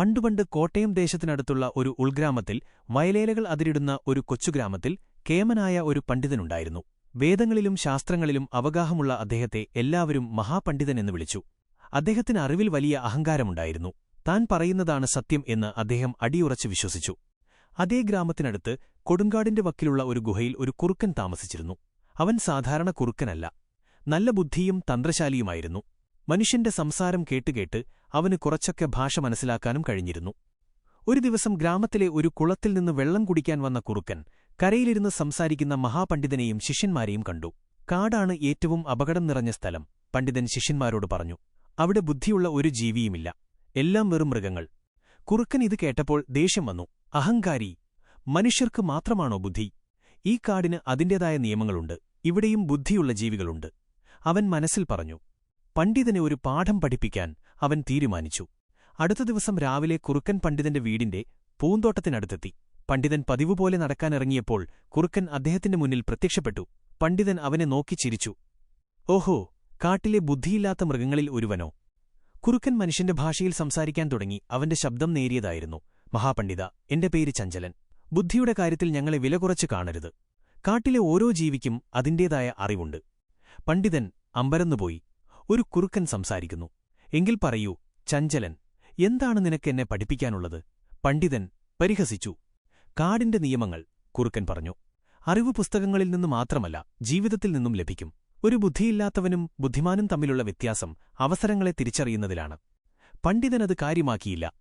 പണ്ടുപണ്ട് കോട്ടയം ദേശത്തിനടുത്തുള്ള ഒരു ഉൾഗ്രാമത്തിൽ വയലേലകൾ അതിരിടുന്ന ഒരു കൊച്ചുഗ്രാമത്തിൽ കേമനായ ഒരു പണ്ഡിതനുണ്ടായിരുന്നു. വേദങ്ങളിലും ശാസ്ത്രങ്ങളിലും അവഗാഹമുള്ള അദ്ദേഹത്തെ എല്ലാവരും മഹാപണ്ഡിതനെന്ന് വിളിച്ചു. അദ്ദേഹത്തിന് അറിവിൽ വലിയ അഹങ്കാരമുണ്ടായിരുന്നു. താൻ പറയുന്നതാണ് സത്യം എന്ന് അദ്ദേഹം അടിയുറച്ച് വിശ്വസിച്ചു. അതേ ഗ്രാമത്തിനടുത്ത് കൊടുങ്കാടിന്റെ വക്കിലുള്ള ഒരു ഗുഹയിൽ ഒരു കുറുക്കൻ താമസിച്ചിരുന്നു. അവൻ സാധാരണ കുറുക്കനല്ല. നല്ല ബുദ്ധിയും തന്ത്രശാലിയുമായിരുന്നു. മനുഷ്യന്റെ സംസാരം കേട്ടുകേട്ട് അവന് കുറച്ചൊക്കെ ഭാഷ മനസ്സിലാക്കാനും കഴിഞ്ഞിരുന്നു. ഒരു ദിവസം ഗ്രാമത്തിലെ ഒരു കുളത്തിൽ നിന്ന് വെള്ളം കുടിക്കാൻ വന്ന കുറുക്കൻ കരയിലിരുന്ന് സംസാരിക്കുന്ന മഹാപണ്ഡിതനെയും ശിഷ്യന്മാരെയും കണ്ടു. കാടാണ് ഏറ്റവും അപകടം നിറഞ്ഞ സ്ഥലം പണ്ഡിതൻ ശിഷ്യന്മാരോട് പറഞ്ഞു. അവിടെ ബുദ്ധിയുള്ള ഒരു ജീവിയുമില്ല. എല്ലാം വെറും മൃഗങ്ങൾ. കുറുക്കൻ ഇത് കേട്ടപ്പോൾ ദേഷ്യം വന്നു. അഹങ്കാരി. മനുഷ്യർക്ക് മാത്രമാണോ ബുദ്ധി? ഈ കാടിന് അതിന്റേതായ നിയമങ്ങളുണ്ട്. ഇവിടെയും ബുദ്ധിയുള്ള ജീവികളുണ്ട്. അവൻ മനസ്സിൽ പറഞ്ഞു പണ്ഡിതനെ ഒരു പാഠം പഠിപ്പിക്കാൻ അവൻ തീരുമാനിച്ചു. അടുത്ത ദിവസം രാവിലെ കുറുക്കൻ പണ്ഡിതന്റെ വീടിന്റെ പൂന്തോട്ടത്തിനടുത്തെത്തി. പണ്ഡിതൻ പതിവുപോലെ നടക്കാനിറങ്ങിയപ്പോൾ കുറുക്കൻ അദ്ദേഹത്തിന്റെ മുന്നിൽ പ്രത്യക്ഷപ്പെട്ടു. പണ്ഡിതൻ അവനെ നോക്കി ചിരിച്ചു. ഓഹോ കാട്ടിലെ ബുദ്ധിയില്ലാത്ത മൃഗങ്ങളിൽ ഒരുവനോ? കുറുക്കൻ മനുഷ്യന്റെ ഭാഷയിൽ സംസാരിക്കാൻ തുടങ്ങി. അവന്റെ ശബ്ദം നേരിയതായിരുന്നു. മഹാപണ്ഡിത എന്റെ പേര് ചഞ്ചലൻ. ബുദ്ധിയുടെ കാര്യത്തിൽ ഞങ്ങളെ വില കുറച്ച് കാണരുത്. കാട്ടിലെ ഓരോ ജീവിക്കും അതിന്റേതായ അറിവുണ്ട്. പണ്ഡിതൻ അമ്പരന്നുപോയി. ഒരു കുറുക്കൻ സംസാരിക്കുന്നു. എങ്കിൽ പറയൂ ചഞ്ചലൻ എന്താണ് നിനക്കെന്നെ പഠിപ്പിക്കാനുള്ളത്? പണ്ഡിതൻ പരിഹസിച്ചു. കാടിന്റെ നിയമങ്ങൾ കുറുക്കൻ പറഞ്ഞു. അറിവ് പുസ്തകങ്ങളിൽ നിന്ന് മാത്രമല്ല ജീവിതത്തിൽ നിന്നും ലഭിക്കും. ഒരു ബുദ്ധിയില്ലാത്തവനും ബുദ്ധിമാനും തമ്മിലുള്ള വ്യത്യാസം അവസരങ്ങളെ തിരിച്ചറിയുന്നതിലാണ്. പണ്ഡിതനത് കാര്യമാക്കിയില്ല.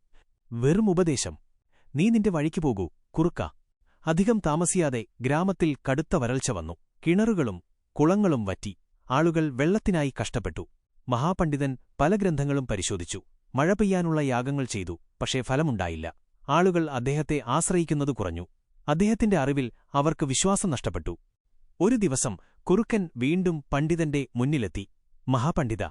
വെറും ഉപദേശം. നീ നിന്റെ വഴിക്കു പോകൂ കുറുക്ക. അധികം താമസിയാതെ ഗ്രാമത്തിൽ കടുത്ത വരൾച്ച വന്നു. കിണറുകളും കുളങ്ങളും വറ്റി. ആളുകൾ വെള്ളത്തിനായി കഷ്ടപ്പെട്ടു. മഹാപണ്ഡിതൻ പല ഗ്രന്ഥങ്ങളും പരിശോധിച്ചു. മഴ പെയ്യാനുള്ള യാഗങ്ങൾ ചെയ്തു പക്ഷേ ഫലമുണ്ടായില്ല. ആളുകൾ അദ്ദേഹത്തെ ആശ്രയിക്കുന്നതു കുറഞ്ഞു. അദ്ദേഹത്തിന്റെ അറിവിൽ അവർക്ക് വിശ്വാസം നഷ്ടപ്പെട്ടു. ഒരു ദിവസം കുറുക്കൻ വീണ്ടും പണ്ഡിതന്റെ മുന്നിലെത്തി. മഹാപണ്ഡിത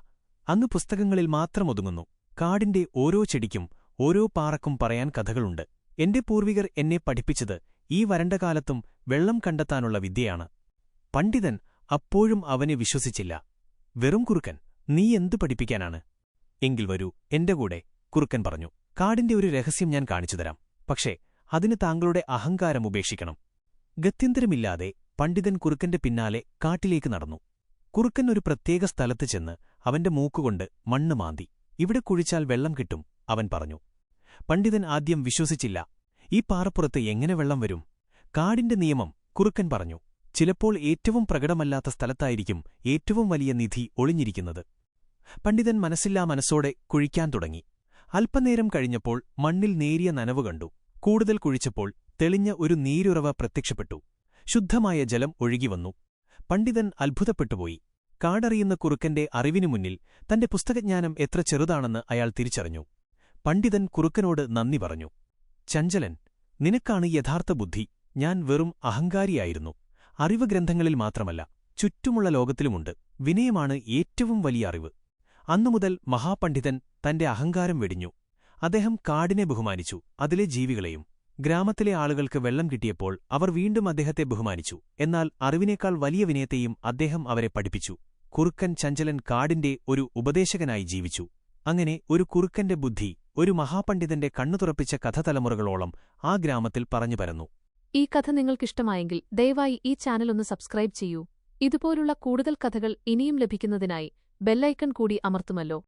അന്ന് പുസ്തകങ്ങളിൽ മാത്രം ഒതുങ്ങുന്നു. കാടിന്റെ ഓരോ ചെടിക്കും ഓരോ പാറക്കും പറയാൻ കഥകളുണ്ട്. എന്റെ പൂർവികർ എന്നെ പഠിപ്പിച്ചത് ഈ വരണ്ട കാലത്തും വെള്ളം കണ്ടെത്താനുള്ള വിദ്യയാണ്. പണ്ഡിതൻ അപ്പോഴും അവനെ വിശ്വസിച്ചില്ല. വെറും കുറുക്കൻ. നീ എന്തു പഠിപ്പിക്കാനാണ്? എങ്കിൽ വരൂ എന്റെ കൂടെ കുറുക്കൻ പറഞ്ഞു. കാടിന്റെ ഒരു രഹസ്യം ഞാൻ കാണിച്ചുതരാം പക്ഷേ അതിന് താങ്കളുടെ അഹങ്കാരം ഉപേക്ഷിക്കണം. ഗത്യന്തരമില്ലാതെ പണ്ഡിതൻ കുറുക്കന്റെ പിന്നാലെ കാട്ടിലേക്ക് നടന്നു. കുറുക്കൻ ഒരു പ്രത്യേക സ്ഥലത്ത് ചെന്ന് അവന്റെ മൂക്കുകൊണ്ട് മണ്ണ് മാന്തി. ഇവിടെ കുഴിച്ചാൽ വെള്ളം കിട്ടും അവൻ പറഞ്ഞു. പണ്ഡിതൻ ആദ്യം വിശ്വസിച്ചില്ല. ഈ പാറപ്പുറത്ത് എങ്ങനെ വെള്ളം വരും? കാടിന്റെ നിയമം കുറുക്കൻ പറഞ്ഞു. ചിലപ്പോൾ ഏറ്റവും പ്രകടമല്ലാത്ത സ്ഥലത്തായിരിക്കും ഏറ്റവും വലിയ നിധി ഒളിഞ്ഞിരിക്കുന്നത്. പണ്ഡിതൻ മനസ്സില്ലാ മനസ്സോടെ കുഴിക്കാൻ തുടങ്ങി. അല്പനേരം കഴിഞ്ഞപ്പോൾ മണ്ണിൽ നേരിയ നനവ് കണ്ടു. കൂടുതൽ കുഴിച്ചപ്പോൾ തെളിഞ്ഞ ഒരു നീരുറവ പ്രത്യക്ഷപ്പെട്ടു. ശുദ്ധമായ ജലം ഒഴുകിവന്നു പണ്ഡിതൻ അത്ഭുതപ്പെട്ടുപോയി. കാടറിയുന്ന കുറുക്കന്റെ അറിവിനു മുന്നിൽ തന്റെ പുസ്തകജ്ഞാനം എത്ര ചെറുതാണെന്ന് അയാൾ തിരിച്ചറിഞ്ഞു. പണ്ഡിതൻ കുറുക്കനോട് നന്ദി പറഞ്ഞു. ചഞ്ചലൻ നിനക്കാണ് യഥാർത്ഥ ബുദ്ധി. ഞാൻ വെറും അഹങ്കാരിയായിരുന്നു. അറിവ് ഗ്രന്ഥങ്ങളിൽ മാത്രമല്ല ചുറ്റുമുള്ള ലോകത്തിലുമുണ്ട്. വിനയമാണ് ഏറ്റവും വലിയ അറിവ്. അന്നുമുതൽ മഹാപണ്ഡിതൻ തന്റെ അഹങ്കാരം വെടിഞ്ഞു. അദ്ദേഹം കാടിനെ ബഹുമാനിച്ചു അതിലെ ജീവികളെയും. ഗ്രാമത്തിലെ ആളുകൾക്ക് വെള്ളം കിട്ടിയപ്പോൾ അവർ വീണ്ടും അദ്ദേഹത്തെ ബഹുമാനിച്ചു. എന്നാൽ അറിവിനേക്കാൾ വലിയ വിനയത്തെയും അദ്ദേഹം അവരെ പഠിപ്പിച്ചു. കുറുക്കൻ ചഞ്ചലൻ കാടിന്റെ ഒരു ഉപദേശകനായി ജീവിച്ചു. അങ്ങനെ ഒരു കുറുക്കന്റെ ബുദ്ധി ഒരു മഹാപണ്ഡിതന്റെ കണ്ണുതുറപ്പിച്ച കഥ തലമുറകളോളം ആ ഗ്രാമത്തിൽ പറഞ്ഞു പരന്നു. ഈ കഥ നിങ്ങൾക്കിഷ്ടമായെങ്കിൽ ദയവായി ഈ ചാനൽ ഒന്ന് സബ്സ്ക്രൈബ് ചെയ്യൂ. ഇതുപോലുള്ള കൂടുതൽ കഥകൾ ഇനിയും ലഭിക്കുന്നതിനായി ബെല്ലൈക്കൺ കൂടി അമർത്തുമല്ലോ